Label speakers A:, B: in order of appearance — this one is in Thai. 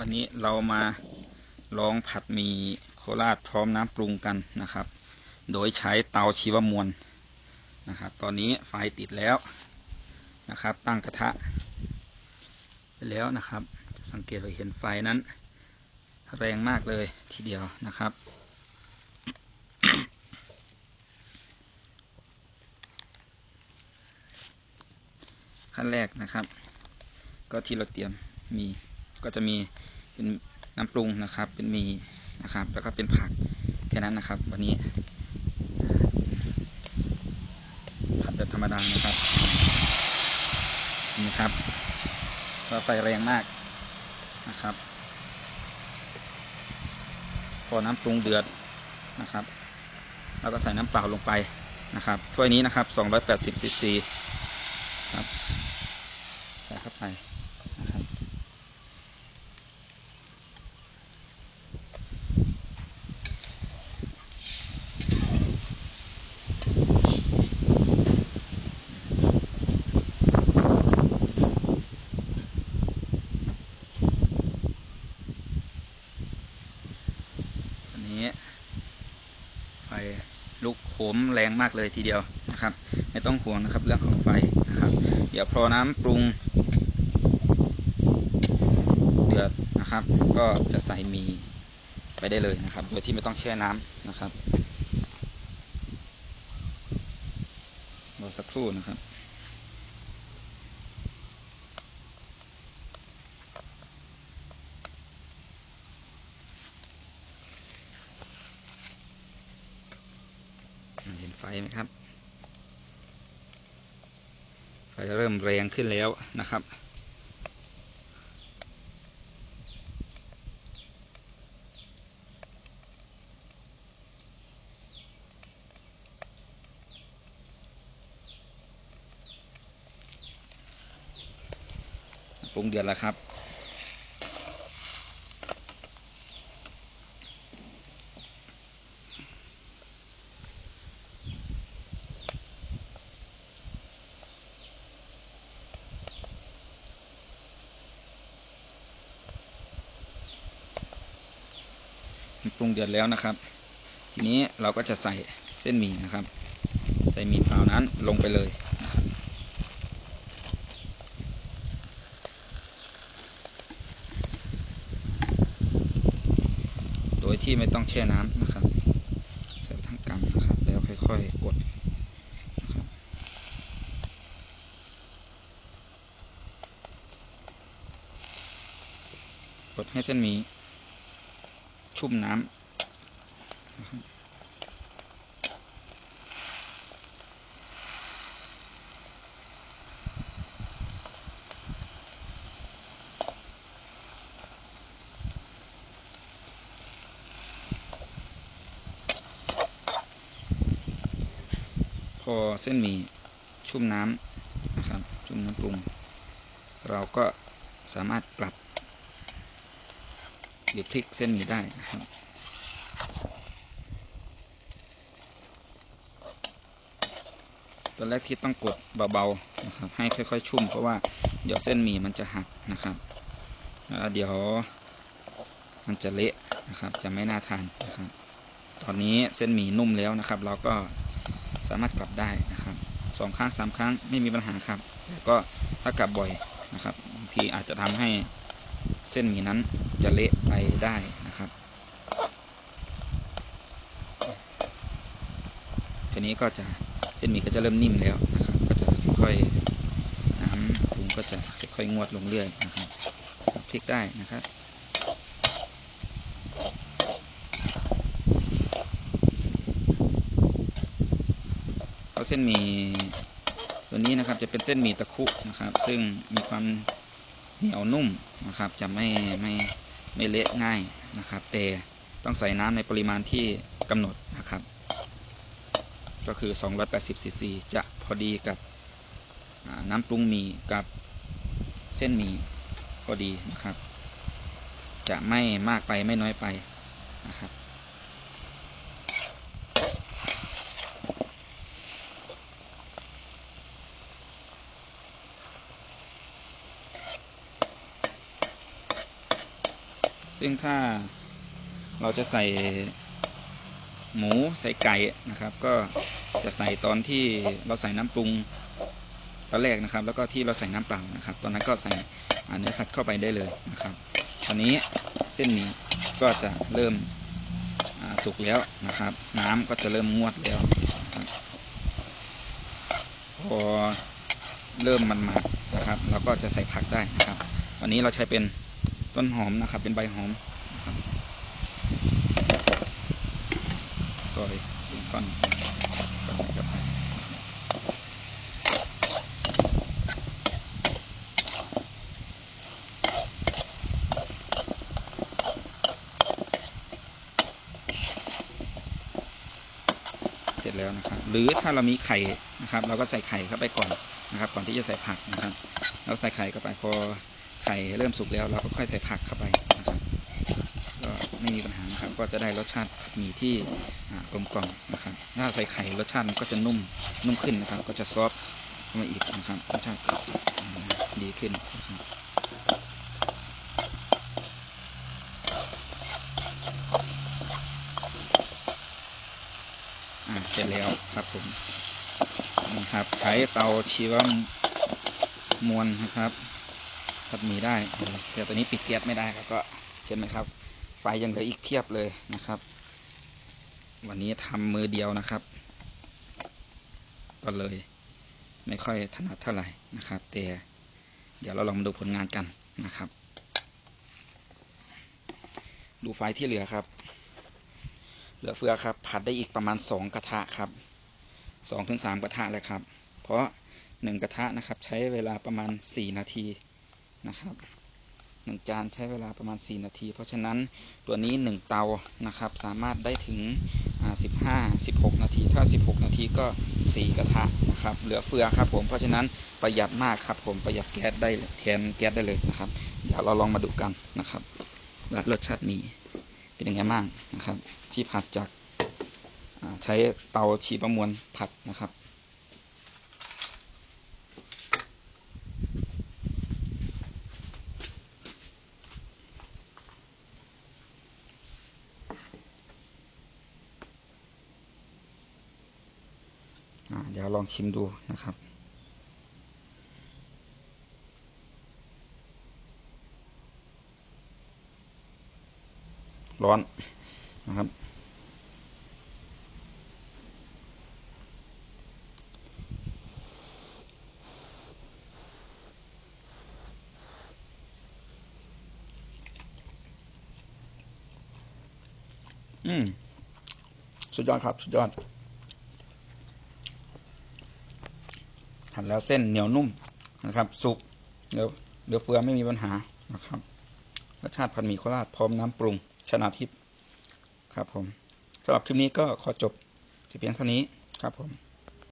A: วันนี้เรามาลองผัดมีโคราชพร้อมน้ำปรุงกันนะครับ โดยใช้เตาชีวมวลนะครับ ตอนนี้ไฟติดแล้วนะครับ ตั้งกระทะไปแล้วนะครับ จะสังเกตว่าเห็นไฟนั้น แรงมากเลยทีเดียวนะครับ ขั้นแรกนะครับ ก็ที่เราเตรียมมี ก็จะมีเป็นน้ำปรุงนะครับ เป็นมีนะครับ แล้วก็เป็นผักแค่นั้นนะครับ วันนี้ผัดแบบธรรมดานะครับนี่ครับก็ไฟแรงมากนะครับ พอน้ำปรุงเดือดนะครับ แล้วก็ใส่น้ำเปล่าลงไปนะครับถ้วยนี้นะครับ 280ซีซีครับใส่เข้าไป นี้ ไฟลุกโหมแรงมากเลยทีเดียวนะครับ ไม่ต้องห่วงนะครับเรื่องของไฟนะครับ เดี๋ยวพอน้ำปรุงเดือดนะครับ ก็จะใส่มีไปได้เลยนะครับ โดยที่ไม่ต้องแช่น้ำนะครับรอสักครู่นะครับ ไฟไหมครับ ไฟเริ่มแรงขึ้นแล้วนะครับ ปรุงเดือดแล้วครับ ปรุงเดือดแล้วนะครับ ทีนี้เราก็จะใส่เส้นหมี่นะครับ ใส่หมี่เปล่านั้นลงไปเลยโดยที่ไม่ต้องแช่น้ำนะครับ ใส่ทั้งกำนะครับ แล้วค่อยๆกดนะครับกดให้เส้นหมี่ ชุ่มน้ำพอเส้นหมี่ชุ่มน้ำนะครับ ชุ่มน้ำปรุง เราก็สามารถปรับ หรือพลิกเส้นหมี่ได้นะครับตอนแรกที่ต้องกดเบาๆนะครับ ให้ค่อยๆ ชุ่มเพราะว่าเดี๋ยวเส้นหมี่มันจะหักนะครับแล้วเดี๋ยวมันจะเละนะครับ จะไม่น่าทานนะครับ ตอนนี้เส้นหมี่นุ่มแล้วนะครับ เราก็สามารถกลับได้นะครับสองครั้งสามครั้งไม่มีปัญหาครับแต่ก็ถ้ากลับบ่อยนะครับบางทีอาจจะทำให้ เส้นหมี่นั้นจะเละไปได้นะครับ ทีนี้ก็จะเส้นหมี่ก็จะเริ่มนิ่มแล้วนะครับ ก็จะค่อยๆน้ำปรุงก็จะค่อยๆงวดลงเรื่อยนะครับพลิกได้นะครับเอาเส้นหมี่ตัวนี้นะครับจะเป็นเส้นหมี่ตะคุนะครับ ซึ่งมีความ เหนียวนุ่มนะครับ จะไม่ไม่ไม่เละง่ายนะครับ แต่ต้องใส่น้ำในปริมาณที่กำหนดนะครับ ก็คือ 280ซีซีจะพอดีกับน้ำปรุงหมี่กับเส้นหมี่พอดีนะครับ จะไม่มากไปไม่น้อยไปนะครับ ซึ่งถ้าเราจะใส่หมูใส่ไก่นะครับ ก็จะใส่ตอนที่เราใส่น้ำปรุงตอนแรกนะครับ แล้วก็ที่เราใส่น้ำเปล่านะครับ ตอนนั้นก็ใส่เนื้อสัตว์เข้าไปได้เลยนะครับตอนนี้เส้นหมี่ก็จะเริ่มสุกแล้วนะครับ น้ำก็จะเริ่มงวดแล้วพอเริ่มมันมานะครับ เราก็จะใส่ผักได้นะครับ วันนี้เราใช้เป็น ต้นหอมนะครับ เป็นใบหอมซอยเป็นก้อนก็ใส่เข้าไปเสร็จแล้วนะครับ หรือถ้าเรามีไข่นะครับ เราก็ใส่ไข่เข้าไปก่อนนะครับ ก่อนที่จะใส่ผักนะครับ เราใส่ไข่เข้าไปพอ ไข่เริ่มสุกแล้วเราก็ค่อยใส่ผักเข้าไปนะครับก็ไม่มีปัญหานะครับ ก็จะได้รสชาติหมี่ที่กลมกล่อมนะครับ ถ้าใส่ไข่รสชาติก็จะนุ่มนุ่มขึ้นนะครับ ก็จะซอฟต์ขึ้นมาอีกนะครับรสชาติดีขึ้นนะครับอ่าเสร็จแล้วครับผมนี่ครับใช้เตาชีวมวลนะครับ ผัดหมี่ได้แต่ตัวนี้ปิดแก๊สไม่ได้ครับก็เห็นไหมครับ ไฟยังเหลืออีกเพียบเลยนะครับ วันนี้ทำมือเดียวนะครับ ก็เลย ไม่ค่อยถนัดเท่าไหร่นะครับ แต่เดี๋ยวเราลองมาดูผลงานกันนะครับ ดูไฟที่เหลือครับ เหลือเฟือครับ ผัดได้อีกประมาณสองกระทะครับสองถึงสามกระทะเลยครับ เพราะหนึ่งกระทะนะครับ ใช้เวลาประมาณสี่นาที นะครับหนึ่งจานใช้เวลาประมาณ 4 นาที เพราะฉะนั้นตัวนี้ 1 เตานะครับ สามารถได้ถึง 15 16 นาที ถ้า 16 นาทีก็ 4 กระทะนะครับ เหลือเฟือครับผม เพราะฉะนั้นประหยัดมากครับผมประหยัดแก๊สได้แทนแก๊สได้เลยนะครับ เดี๋ยวเราลองมาดูกันนะครับว่ารสชาติมีเป็นยังไงบ้างนะครับ ที่ผัดจากใช้เตาชีประมวลผัดนะครับ เดี๋ยวลองชิมดูนะครับ ร้อนนะครับ อืม สุดยอดครับ สุดยอด หั่นแล้วเส้นเหนียวนุ่มนะครับ สุกเดี๋ยวเดี๋ยวเฟือไม่มีปัญหานะครับรสชาติผัดหมี่โคราชพร้อมน้ำปรุงชนะทิพย์ครับผมสำหรับคลิปนี้ก็ขอจบที่เพียงเท่านี้ครับผม